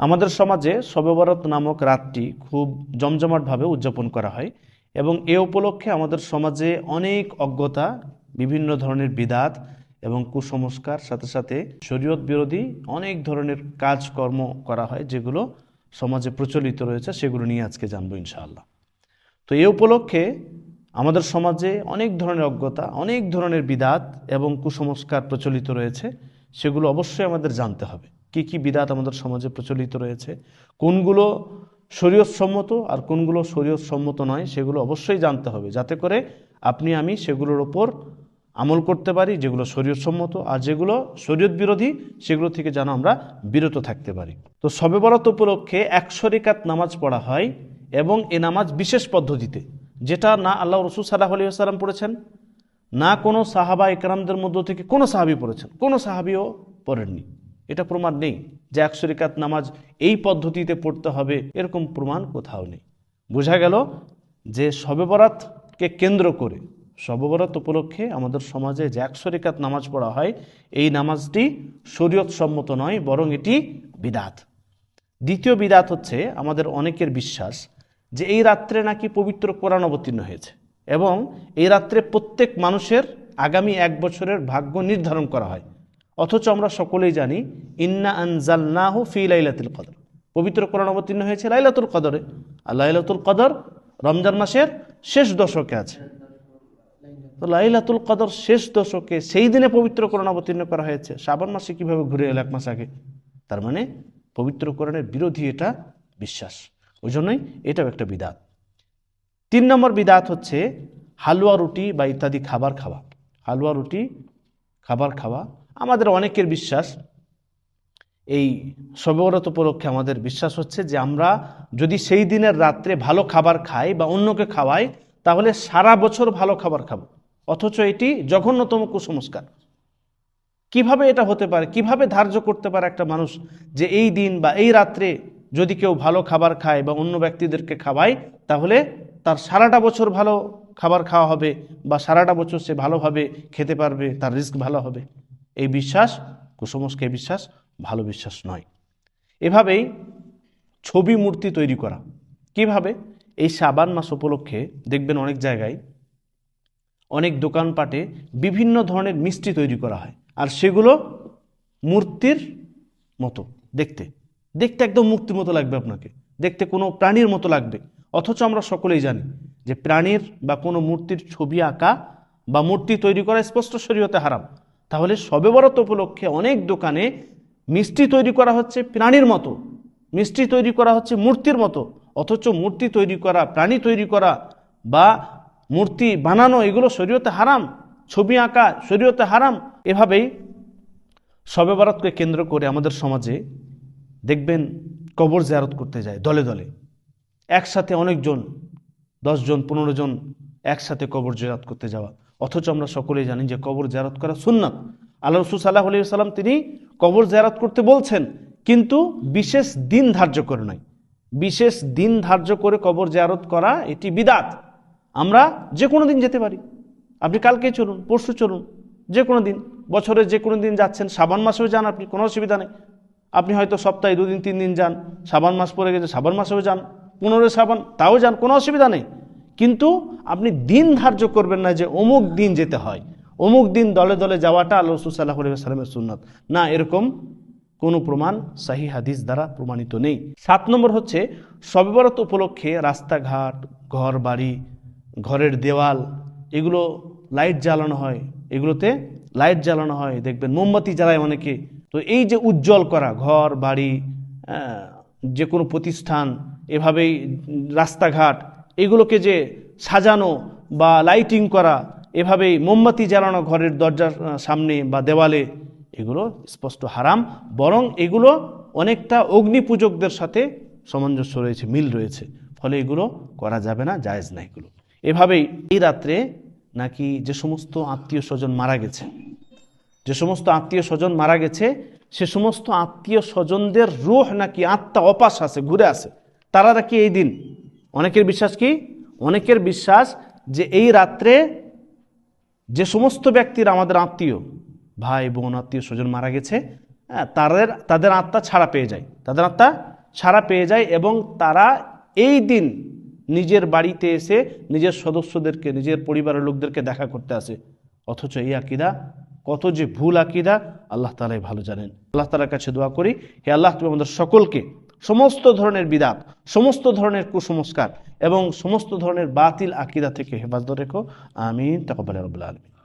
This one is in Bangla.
আমাদের সমাজে শবেবরত নামক রাতটি খুব জমজমাটভাবে উদযাপন করা হয় এবং এ উপলক্ষে আমাদের সমাজে অনেক অজ্ঞতা, বিভিন্ন ধরনের বিদাত এবং কুসংস্কার, সাথে সাথে শরীয়ত বিরোধী অনেক ধরনের কাজকর্ম করা হয় যেগুলো সমাজে প্রচলিত রয়েছে, সেগুলো নিয়ে আজকে জানব ইনশাআল্লাহ। তো এ উপলক্ষে আমাদের সমাজে অনেক ধরনের অজ্ঞতা, অনেক ধরনের বিদাত এবং কুসংস্কার প্রচলিত রয়েছে, সেগুলো অবশ্যই আমাদের জানতে হবে। কি কি বিদাত আমাদের সমাজে প্রচলিত রয়েছে, কোনগুলো শরীয়তসম্মত আর কোনগুলো শরীয়তসম্মত নয় সেগুলো অবশ্যই জানতে হবে। যাতে করে আপনি, আমি সেগুলোর ওপর আমল করতে পারি, যেগুলো শরীয়তসম্মত আর যেগুলো শরীয়ত বিরোধী, সেগুলো থেকে যেন আমরা বিরত থাকতে পারি। তো সবে বরাত উপলক্ষে একশো রেকাত নামাজ পড়া হয় এবং এ নামাজ বিশেষ পদ্ধতিতে, যেটা না আল্লাহ রসুল সাল্লাহ আলী আসসালাম পড়েছেন, না কোনো সাহাবা একরামদের মধ্য থেকে কোনো সাহাবি পড়েছেন, কোনো সাহাবিও পড়েননি। এটা প্রমাণ নেই যে একশো রেকাত নামাজ এই পদ্ধতিতে পড়তে হবে, এরকম প্রমাণ কোথাও নেই। বোঝা গেল যে শবে বরাতকে কেন্দ্র করে, শবে বরাত উপলক্ষে আমাদের সমাজে যে একশো রেকাত নামাজ পড়া হয়, এই নামাজটি শরীয়ত সম্মত নয়, বরং এটি বিদাত। দ্বিতীয় বিদাত হচ্ছে আমাদের অনেকের বিশ্বাস যে এই রাত্রে নাকি পবিত্র কোরআন অবতীর্ণ হয়েছে এবং এই রাত্রে প্রত্যেক মানুষের আগামী এক বছরের ভাগ্য নির্ধারণ করা হয়। অথচ আমরা সকলেই জানি, ইন্না আনজালনাহু ফি লাইলাতুল কদর। পবিত্র কোরআন অবতীর্ণ হয়েছে লাইলাতুল কদরে। আর লাইলাতুল কদর রমজান মাসের শেষ দশকে আছে। তো লাইলাতুল কদর শেষ দশকে সেই দিনে পবিত্র কোরআন অবতীর্ণ করা হয়েছে। শ্রাবণ মাসে কীভাবে ঘুরে এলো এক মাস আগে? তার মানে পবিত্র কোরআনের বিরোধী এটা বিশ্বাস। ওই জন্যই এটাও একটা বিদাত। তিন নম্বর বিদাত হচ্ছে হালুয়া রুটি বা ইত্যাদি খাবার খাওয়া। হালুয়া রুটি, খাবার খাওয়া আমাদের অনেকের বিশ্বাস, এই সবরত উপলক্ষে আমাদের বিশ্বাস হচ্ছে যে আমরা যদি সেই দিনের রাত্রে ভালো খাবার খাই বা অন্যকে খাওয়াই, তাহলে সারা বছর ভালো খাবার খাব। অথচ এটি জঘন্যতম কুসংস্কার। কীভাবে এটা হতে পারে? কীভাবে ধার্য করতে পারে একটা মানুষ যে এই দিন বা এই রাত্রে যদি কেউ ভালো খাবার খায় বা অন্য ব্যক্তিদেরকে খাওয়ায়, তাহলে তার সারাটা বছর ভালো খাবার খাওয়া হবে বা সারাটা বছর সে ভালোভাবে খেতে পারবে, তার রিস্ক ভালো হবে। এই বিশ্বাস, কুসংস্কার বিশ্বাস, ভালো বিশ্বাস নয়। এভাবেই ছবি মূর্তি তৈরি করা। কীভাবে? এই সাবান মাস উপলক্ষে দেখবেন অনেক জায়গায় অনেক দোকানপাটে বিভিন্ন ধরনের মিষ্টি তৈরি করা হয়। আর সেগুলো মূর্তির মতো দেখতে। দেখতে একদম মুক্তির মতো লাগবে আপনাকে। দেখতে কোনো প্রাণীর মতো লাগবে। অথচ আমরা সকলেই জানি যে প্রাণীর বা কোনো মূর্তির ছবি আঁকা বা মূর্তি তৈরি করা স্পষ্ট শরীয়তে হারাম। তাহলে সবে উপলক্ষে অনেক দোকানে মিষ্টি তৈরি করা হচ্ছে প্রাণীর মতো। মিষ্টি তৈরি করা হচ্ছে মূর্তির মতো। অথচ মূর্তি তৈরি করা, প্রাণী তৈরি করা বা মূর্তি বানানো, এগুলো শরীয়তে হারাম। ছবি আঁকা শরীয়তে হারাম। এভাবেই শবে বরাতকে কেন্দ্র করে আমাদের সমাজে দেখবেন কবর জিয়ারত করতে যায় দলে দলে। একসাথে অনেকজন, দশজন, পনেরো জন একসাথে কবর জিয়ারত করতে যাওয়া। অথচ আমরা সকলেই জানি যে কবর জিয়ারত করা সুন্নাত। আল্লাহ রসুল সাল্লাহ আলি সাল্লাম তিনি কবর জিয়ারত করতে বলছেন, কিন্তু বিশেষ দিন ধার্য করে নয় বিশেষ দিন ধার্য করে কবর জিয়ারত করা এটি বিদাত। আমরা যে কোনো দিন যেতে পারি। আপনি কালকে চলুন, পরশু চলুন যে কোনো দিন। বছরে যে কোনো দিন যাচ্ছেন, সাবান মাসেও যান আপনি, কোনো অসুবিধা নেই। আপনি হয়তো সপ্তাহে দুদিন, তিন দিন যান, সাবান মাস পরে গেছে, সাবান মাসেও যান, পনেরো সাবান, তাও যান, কোনো অসুবিধা নেই। কিন্তু আপনি দিন ধার্য করবেন না যে অমুক দিন যেতে হয়। অমুক দিন দলে দলে যাওয়াটা আল্লাহ রসুল সাল্লাহ সাল্লামের সুন্নত। না এরকম কোনো প্রমাণ সাহি হাদিস দ্বারা প্রমাণিত নেই। সাত নম্বর হচ্ছে সবেবরত উপলক্ষে রাস্তাঘাট ঘর বাড়ি ঘরের দেওয়াল এগুলো লাইট জ্বালানো হয়। এগুলোতে লাইট জ্বালানো হয়। দেখবেন মোমবাতি জ্বালায় অনেকে। তো এই যে উজ্জ্বল করা ঘর বাড়ি আহ, যে কোনো প্রতিষ্ঠান এভাবেই রাস্তাঘাট এগুলোকে যে সাজানো বা লাইটিং করা, এভাবেই মোমবাতি জ্বালানো ঘরের দরজার সামনে বা দেওয়ালে, এগুলো স্পষ্ট হারাম। বরং এগুলো অনেকটা অগ্নি পূজকদের সাথে সামঞ্জস্য রয়েছে, মিল রয়েছে। ফলে এগুলো করা যাবে না, জায়েজ না এগুলো। এভাবেই এই রাত্রে নাকি যে সমস্ত আত্মীয় স্বজন মারা গেছে, যে সমস্ত আত্মীয় স্বজন মারা গেছে, সে সমস্ত আত্মীয় স্বজনদের রুহ নাকি আত্মা অপাস আছে, ঘুরে আসে। তারা নাকি এই দিন অনেকের বিশ্বাস কি? অনেকের বিশ্বাস যে এই রাত্রে যে সমস্ত ব্যক্তির আমাদের আত্মীয়, ভাই, বোন, আত্মীয়, স্বজন মারা গেছে হ্যাঁ তাদের তাদের আত্মা ছাড়া পেয়ে যায়। তাদের আত্মা ছাড়া পেয়ে যায় এবং তারা এই দিন নিজের বাড়িতে এসে নিজের সদস্যদেরকে, নিজের পরিবারের লোকদেরকে দেখা করতে আসে। অথচ এই আকিদা, কত যে ভুল আকিদা, আল্লাহ তালাই ভালো জানেন। আল্লাহ তালার কাছে দোয়া করি, হে আল্লাহ, তুমি আমাদের সকলকে সমস্ত ধরনের বিদাত, সমস্ত ধরনের কুসংস্কার এবং সমস্ত ধরনের বাতিল আকিদা থেকে হেফাজত রেখো। আমিন। তাকবাল রবুল্লা আলমিন।